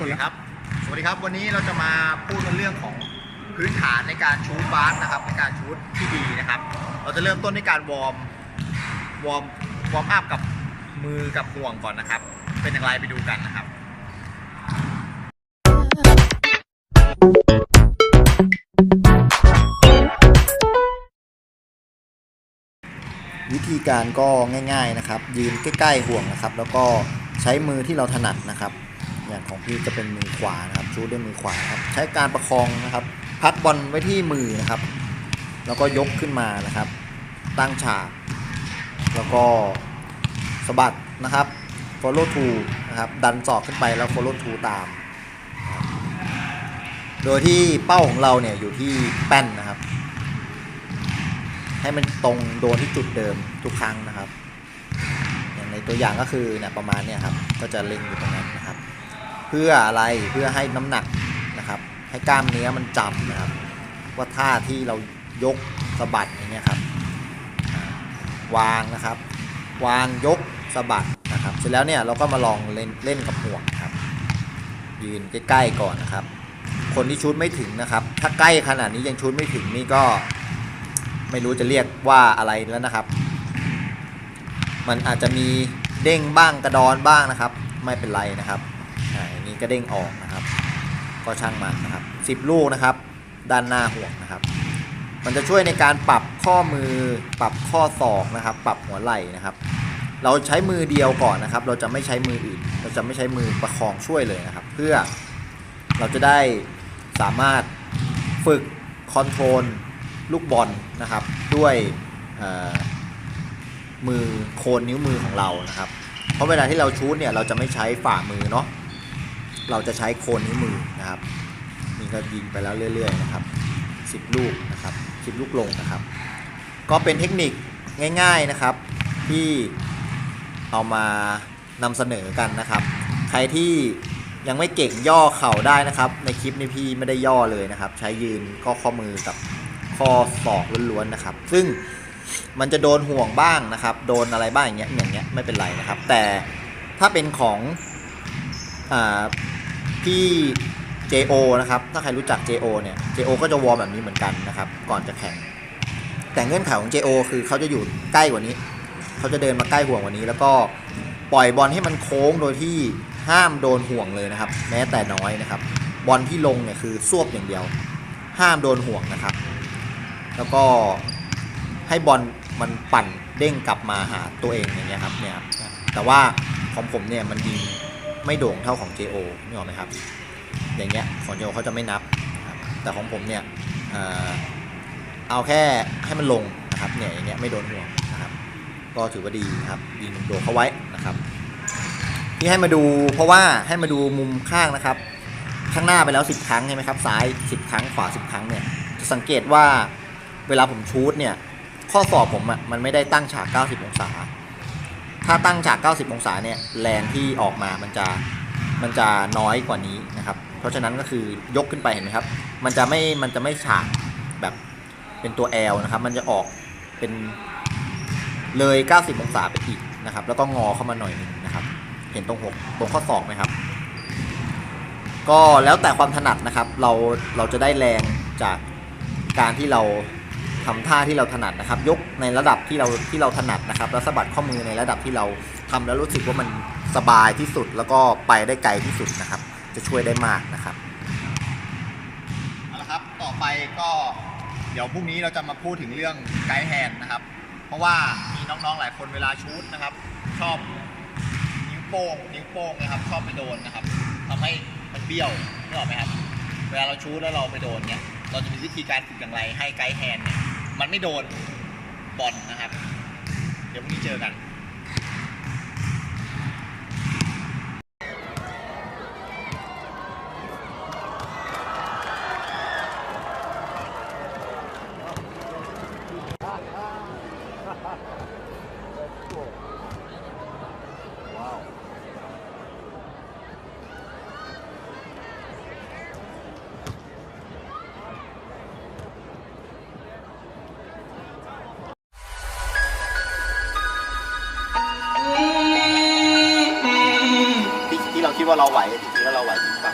สวัสดีครับ สวัสดีครับ วันนี้เราจะมาพูดเรื่องของพื้นฐานในการชูดบาสนะครับในการชูดที่ดีนะครับ เราจะเริ่มต้นในการวอร์ม วอร์ม วอร์มอัพกับมือกับห่วงก่อนนะครับ เป็นอย่างไรไปดูกันนะครับวิธีการก็ง่าย ๆนะครับ ยืนใกล้ๆห่วงนะครับ แล้วก็ใช้มือที่เราถนัดนะครับ อย่างของพี่จะเป็นมือขวานะครับชูด้วยมือขวาครับใช้การประคองนะครับ พัดบอลไว้ที่มือนะครับ แล้วก็ยกขึ้นมานะครับ ตั้งฉาก แล้วก็สะบัดนะครับ follow t o นะครับดันศอกขึ้นไปแล้ว follow t o ตาม โดยที่เป้าของเราเนี่ยอยู่ที่แป้นนะครับ ให้มันตรงโดนที่จุดเดิมทุกครั้งนะครับ อย่างในตัวอย่างก็คือเนี่ยประมาณเนี่ยครับก็จะเล็งอยู่ตรงนั้นนะครับ เพื่ออะไรเพื่อให้น้ำหนักนะครับ ให้กล้ามเนื้อมันจำนะครับ ว่าท่าที่เรายกสะบัดอย่างเงี้ยครับ วางนะครับ วางยกสะบัดนะครับ เสร็จแล้วเนี่ยเราก็มาลองเล่นเล่นกับห่วงครับ ยืนใกล้ๆก่อนนะครับ คนที่ชุดไม่ถึงนะครับ ถ้าใกล้ขนาดนี้ยังชุดไม่ถึงนี่ก็ไม่รู้จะเรียกว่าอะไรแล้วนะครับ มันอาจจะมีเด้งบ้างกระดอนบ้างนะครับ ไม่เป็นไรนะครับ อ่าอย่างนี้ก็เด้งออกนะครับ ก็ช่างมันนะครับ 10 ลูกนะครับ ด้านหน้าห่วงนะครับ มันจะช่วยในการปรับข้อมือ ปรับข้อศอกนะครับ ปรับหัวไหล่นะครับ เราใช้มือเดียวก่อนนะครับ เราจะไม่ใช้มืออื่น เราจะไม่ใช้มือประคองช่วยเลยนะครับ เพื่อเราจะได้สามารถฝึกคอนโทรลลูกบอลนะครับ ด้วยมือโคนนิ้วมือของเรานะครับ เพราะเวลาที่เราชูดเนี่ยเราจะไม่ใช้ฝ่ามือเนาะ เราจะใช้โคนนิ้วมือนะครับนี่ก็ยิงไปแล้วเรื่อยๆนะครับ10 ลูกนะครับ10 ลูกลงนะครับ ก็เป็นเทคนิคง่ายๆนะครับ ที่เอามานำเสนอกันนะครับ ใครที่ยังไม่เก่งย่อเข่าได้นะครับ ในคลิปนี้พี่ไม่ได้ย่อเลยนะครับ ใช้ยืนก็ข้อมือกับข้อศอกล้วนๆนะครับ ซึ่งมันจะโดนห่วงบ้างนะครับ โดนอะไรบ้างอย่างเงี้ยอย่างเงี้ยไม่เป็นไรนะครับ แต่ถ้าเป็นของอ่า พี่ JO นะครับ ถ้าใครรู้จัก JO เนี่ย JO ก็จะวอร์มแบบนี้เหมือนกันนะครับ ก่อนจะแข่ง แต่เงื่อนไขของ JO คือเขาจะอยู่ใกล้กว่านี้ เขาจะเดินมาใกล้ห่วงกว่านี้ แล้วก็ปล่อยบอลให้มันโค้งโดยที่ห้ามโดนห่วงเลยนะครับ แม้แต่น้อยนะครับ บอลที่ลงเนี่ยคือซวบอย่างเดียว ห้ามโดนห่วงนะครับ แล้วก็ให้บอลมันปั่นเด้งกลับมาหาตัวเองอย่างเงี้ยครับเนี่ยครับแต่ว่าของผมเนี่ยมันยิง ไม่โด่งเท่าของ JO นี่หรอกไหมครับ อย่างเงี้ยของ JO เขาจะไม่นับนะครับแต่ของผมเนี่ยเอ่อเอาแค่ให้มันลงนะครับเนี่ยอย่างเงี้ยไม่โดนห่วงนะครับ ก็ถือว่าดีนะครับยิงโดนเข้าไว้นะครับ ที่ให้มาดูเพราะว่าให้มาดูมุมข้างนะครับ ข้างหน้าไปแล้ว 10 ครั้งใช่ไหมครับซ้าย 10 ครั้งขวา 10 ครั้งเนี่ยจะสังเกตว่าเวลาผมชูดเนี่ยข้อศอกผมอะ่ะมันไม่ได้ตั้งฉาก 90 องศา ถ้าตั้งฉาก 90 องศาเนี่ยแรงที่ออกมามันจะมันจะน้อยกว่านี้นะครับ เพราะฉะนั้นก็คือยกขึ้นไปเห็นไหมครับ มันจะไม่มันจะไม่ฉากแบบเป็นตัว L นะครับ มันจะออกเป็นเลย 90 องศาไปอีกนะครับ แล้วก็งอเข้ามาหน่อยนึงนะครับ เห็นตรงหกตรงข้อศอกไหมครับ ก็แล้วแต่ความถนัดนะครับ เราเราจะได้แรงจากการที่เรา ทำท่าที่เราถนัดนะครับ ยกในระดับที่เราที่เราถนัดนะครับแล้วสะบัดข้อมือในระดับที่เราทำแล้วรู้สึกว่ามันสบายที่สุดแล้วก็ไปได้ไกลที่สุดนะครับ จะช่วยได้มากนะครับเอาละครับต่อไปก็เดี๋ยวพรุ่งนี้เราจะมาพูดถึงเรื่องไกด์แฮนด์นะครับ เพราะว่ามีน้องๆหลายคนเวลาชูดนะครับ ชอบนิ้วโป้งนิ้วโป้งนะครับชอบไปโดนนะครับทำให้มันเบี้ยวนึกออกไหมครับ เวลาเราชูดแล้วเราไปโดนเนี่ยเราจะมีวิธีการฝึกอย่างไรให้ไกด์แฮนด์เนี่ย มันไม่โดนบอลนะครับ เดี๋ยวพรุ่งนี้เจอกัน ว่าเราไหวจริงๆแล้วเราไหวจริงปะ